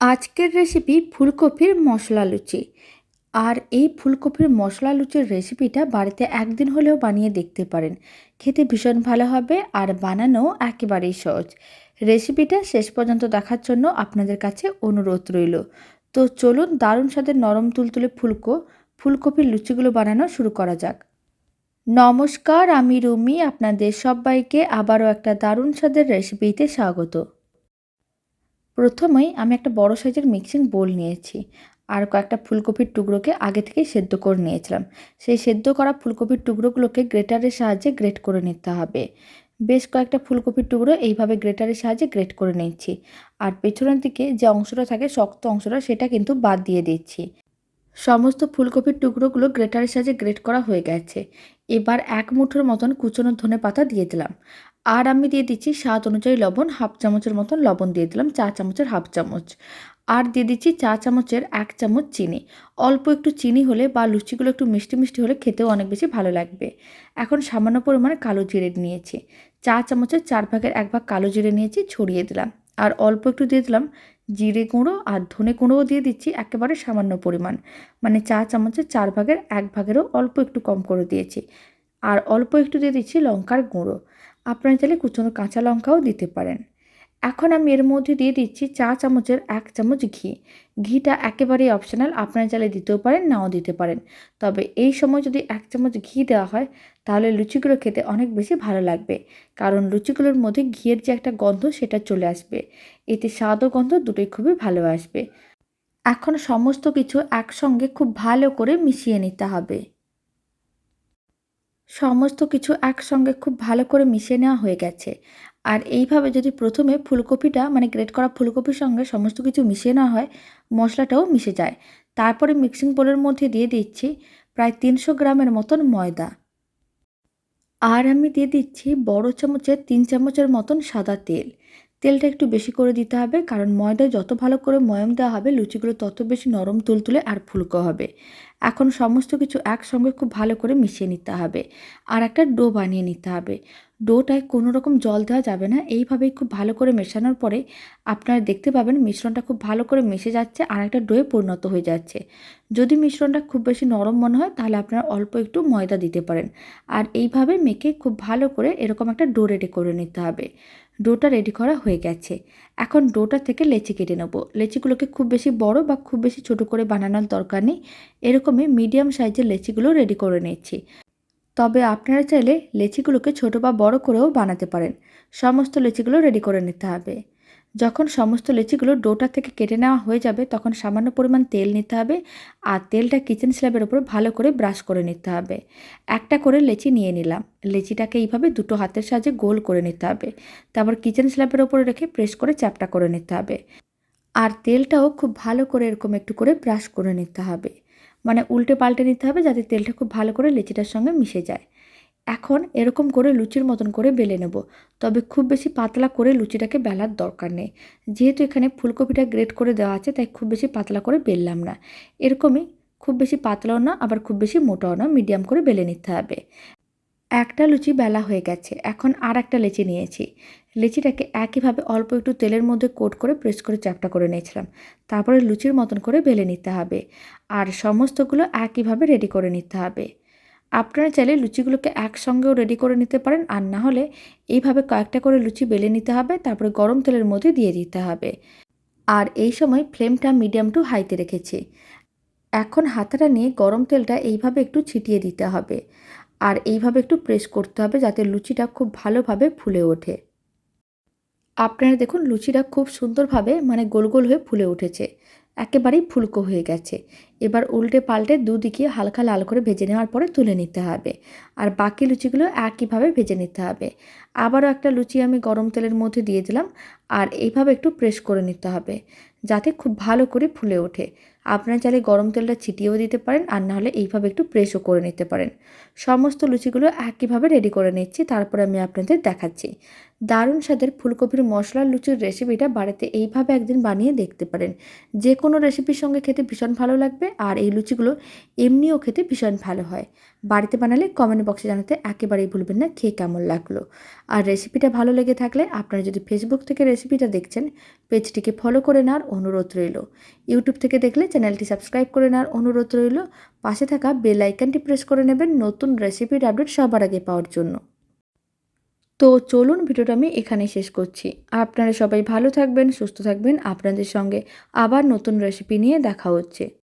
আজকের রেসিপি ফুলকপির মশলা লুচি। আর এই ফুলকপির মশলা লুচির রেসিপিটা বাড়িতে একদিন হলেও বানিয়ে দেখতে পারেন। খেতে ভীষণ ভালো হবে আর বানানো একেবারেই সহজ। রেসিপিটা শেষ পর্যন্ত দেখার জন্য আপনাদের কাছে অনুরোধ রইল। তো চলুন দারুণ স্বাদের নরম তুলতুলে ফুলকো, ফুলকপির লুচিগুলো বানানো শুরু করা যাক। নমস্কার, আমি রুমি। আপনাদের সবাইকে আবারও একটা দারুণ স্বাদের রেসিপিতে স্বাগত। প্রথমেই আমি একটা বড় সাইজের মিক্সিং বোল নিয়েছি আর কয়েকটা ফুলকপির টুকরোকে আগে থেকেই সেদ্ধ করে নিয়েছিলাম। সেই সেদ্ধ করা ফুলকপির টুকরোগুলোকে গ্রেটারের সাহায্যে গ্রেট করে নিতে হবে। বেশ কয়েকটা ফুলকপির টুকরো এইভাবে গ্রেটারের সাহায্যে গ্রেট করে নিচ্ছি। আর পেছনের দিকে যে অংশটা থাকে, শক্ত অংশটা, সেটা কিন্তু বাদ দিয়ে দিচ্ছি। সমস্ত ফুলকপির টুকরোগুলো গ্রেটারের সাহায্যে গ্রেট করা হয়ে গেছে। এবার এক মুঠোর মতন কুচনো ধনে পাতা দিয়ে দিলাম। আর আমি দিয়ে দিচ্ছি স্বাদ অনুযায়ী লবণ, হাফ চামচের মতন লবণ দিয়ে দিলাম, চা চামচের হাফ চামচ। আর দিয়ে দিচ্ছি চা চামচের এক চামচ চিনি। অল্প একটু চিনি হলে বা লুচিগুলো একটু মিষ্টি মিষ্টি হলে খেতেও অনেক বেশি ভালো লাগবে। এখন সামান্য পরিমাণে কালো জিরে নিয়েছি। চা চামচের চার ভাগের এক ভাগ কালো জিরে নিয়েছি, ছড়িয়ে দিলাম। আর অল্প একটু দিয়ে দিলাম জিরে গুঁড়ো আর ধনে গুঁড়োও দিয়ে দিচ্ছি একেবারে সামান্য পরিমাণ। মানে চা চামচের চার ভাগের এক ভাগেরও অল্প একটু কম করে দিয়েছি। আর অল্প একটু দিয়ে দিচ্ছি লঙ্কার গুঁড়ো। আপনারা চাইলে কুচনো কাঁচা লঙ্কাও দিতে পারেন। এখন আমি এর মধ্যে দিয়ে দিচ্ছি চা চামচের এক চামচ ঘি। ঘিটা একেবারেই অপশনাল আপনারা চাইলে দিতেও পারেন, নাও দিতে পারেন। তবে এই সময় যদি এক চামচ ঘি দেওয়া হয়, তাহলে লুচিগুলো খেতে অনেক বেশি ভালো লাগবে। কারণ লুচিগুলোর মধ্যে ঘিয়ের যে একটা গন্ধ, সেটা চলে আসবে। এতে স্বাদ ও গন্ধ দুটোই খুবই ভালো আসবে। এখন সমস্ত কিছু একসঙ্গে খুব ভালো করে মিশিয়ে নিতে হবে। সমস্ত কিছু একসঙ্গে খুব ভালো করে মিশিয়ে নেওয়া হয়ে গেছে। আর এইভাবে যদি প্রথমে ফুলকপিটা মানে গ্রেট করা ফুলকপির সঙ্গে সমস্ত কিছু মিশিয়ে নেওয়া হয়, মশলাটাও মিশে যায়। তারপরে মিক্সিং বোলের মধ্যে দিয়ে দিচ্ছি প্রায় তিনশো গ্রামের মতন ময়দা। আর আমি দিয়ে দিচ্ছি বড় চামচের, তিন চামচের মতন সাদা তেল। তেলটা একটু বেশি করে দিতে হবে, কারণ ময়দায় যত ভালো করে ময়ম দেওয়া হবে, লুচিগুলো তত বেশি নরম, তুলতুলে আর ফুলকো হবে। এখন সমস্ত কিছু একসঙ্গে খুব ভালো করে মিশিয়ে নিতে হবে। আর একটা ডো বানিয়ে নিতে হবে। ডোটায় কোনো রকম জল দেওয়া যাবে না। এইভাবেই খুব ভালো করে মেশানোর পরে আপনারা দেখতে পাবেন মিশ্রণটা খুব ভালো করে মিশে যাচ্ছে আর একটা ডোয়ে পরিণত হয়ে যাচ্ছে। যদি মিশ্রণটা খুব বেশি নরম মনে হয় তাহলে আপনারা অল্প একটু ময়দা দিতে পারেন। আর এইভাবে মেখে খুব ভালো করে এরকম একটা ডো রেডি করে নিতে হবে। ডোটা রেডি করা হয়ে গেছে। এখন ডোটা থেকে লেচি কেটে নেব। লেচিগুলোকে খুব বেশি বড় বা খুব বেশি ছোট করে বানানোর দরকার নেই। এরকমই মিডিয়াম সাইজের লেচিগুলো রেডি করে নিচ্ছি তবে আপনারা চাইলে লেচিগুলোকে ছোট বা বড় করেও বানাতে পারেন। সমস্ত লেচিগুলো রেডি করে নিতে হবে। যখন সমস্ত লেচিগুলো ডোটা থেকে কেটে নেওয়া হয়ে যাবে, তখন সামান্য পরিমাণ তেল নিতে হবে আর তেলটা কিচেন স্ল্যাবের উপর ভালো করে ব্রাশ করে নিতে হবে। একটা করে লেচি নিয়ে নিলাম। লেচিটাকে এইভাবে দুটো হাতের সাহায্যে গোল করে নিতে হবে। তারপর কিচেন স্ল্যাবের উপরে রেখে প্রেস করে চ্যাপটা করে নিতে হবে। আর তেলটাও খুব ভালো করে এরকম একটু করে ব্রাশ করে নিতে হবে। মানে উল্টে পাল্টে নিতে হবে যাতে তেলটা খুব ভালো করে লেচিটার সঙ্গে মিশে যায়। এখন এরকম করে লুচির মতন করে বেলে নেব। তবে খুব বেশি পাতলা করে লুচিটাকে বেলার দরকার নেই। যেহেতু এখানে ফুলকপিটা গ্রেট করে দেওয়া আছে, তাই খুব বেশি পাতলা করে বেললাম না। এরকমই খুব বেশি পাতলাও না, আবার খুব বেশি মোটাও না, মিডিয়াম করে বেলে নিতে হবে। একটা লুচি বেলা হয়ে গেছে, এখন আর একটা লেচি নিয়েছি। লেচিটাকে একইভাবে অল্প একটু তেলের মধ্যে কোট করে প্রেস করে চ্যাপটা করে নিয়েছিলাম। তারপরে লুচির মতন করে বেলে নিতে হবে। আর সমস্তগুলো একইভাবে রেডি করে নিতে হবে। আপনারা চাইলে লুচিগুলোকে একসঙ্গেও রেডি করে নিতে পারেন, আর না হলে এইভাবে কয়েকটা করে লুচি বেলে নিতে হবে, তারপরে গরম তেলের মধ্যে দিয়ে দিতে হবে। আর এই সময় ফ্লেমটা মিডিয়াম টু হাইতে রেখেছি। এখন হাতাটা নিয়ে গরম তেলটা এইভাবে একটু ছিটিয়ে দিতে হবে। আর এইভাবে একটু প্রেস করতে হবে যাতে লুচিটা খুব ভালোভাবে ফুলে ওঠে। আপনারা দেখুন লুচিটা খুব সুন্দরভাবে মানে গোল গোল হয়ে ফুলে উঠেছে। একেবারেই ফুলকো হয়ে গেছে। এবার উল্টে পাল্টে দুদিকে হালকা লাল করে ভেজে নেওয়ার পরে তুলে নিতে হবে। আর বাকি লুচিগুলো একইভাবে ভেজে নিতে হবে। আবারও একটা লুচি আমি গরম তেলের মধ্যে দিয়ে দিলাম। আর এইভাবে একটু প্রেস করে নিতে হবে, যাতে খুব ভালো করে ফুলে ওঠে। আপনারা চাইলে গরম তেলটা ছিটিয়েও দিতে পারেন, আর নাহলে এইভাবে একটু প্রেসও করে নিতে পারেন। সমস্ত লুচিগুলো একইভাবে রেডি করে নিচ্ছি, তারপরে আমি আপনাদের দেখাচ্ছি। দারুণ স্বাদের ফুলকপির মশলার লুচির রেসিপিটা বাড়িতে এইভাবে একদিন বানিয়ে দেখতে পারেন। যে কোনো রেসিপির সঙ্গে খেতে ভীষণ ভালো লাগবে। আর এই লুচিগুলো এমনিও খেতে ভীষণ ভালো হয়। বাড়িতে বানালে কমেন্ট বক্সে জানাতে একেবারেই ভুলবেন না, খেয়ে কেমন লাগল। আর রেসিপিটা ভালো লেগে থাকলে আপনারা যদি ফেসবুক থেকে রেসিপিটা দেখছেন পেজটিকে ফলো করে নেওয়ার অনুরোধ রইল। ইউটিউব থেকে দেখলে চ্যানেলটি সাবস্ক্রাইব করে নেওয়ার অনুরোধ রইল। পাশে থাকা বেল আইকনটি প্রেস করে নেবেন নতুন রেসিপির আপডেট সবার আগে পাওয়ার জন্য। তো চলুন ভিডিওটা আমি এখানে শেষ করছি। আপনারা সবাই ভালো থাকবেন, সুস্থ থাকবেন। আপনাদের সঙ্গে আবার নতুন রেসিপি নিয়ে দেখা হচ্ছে।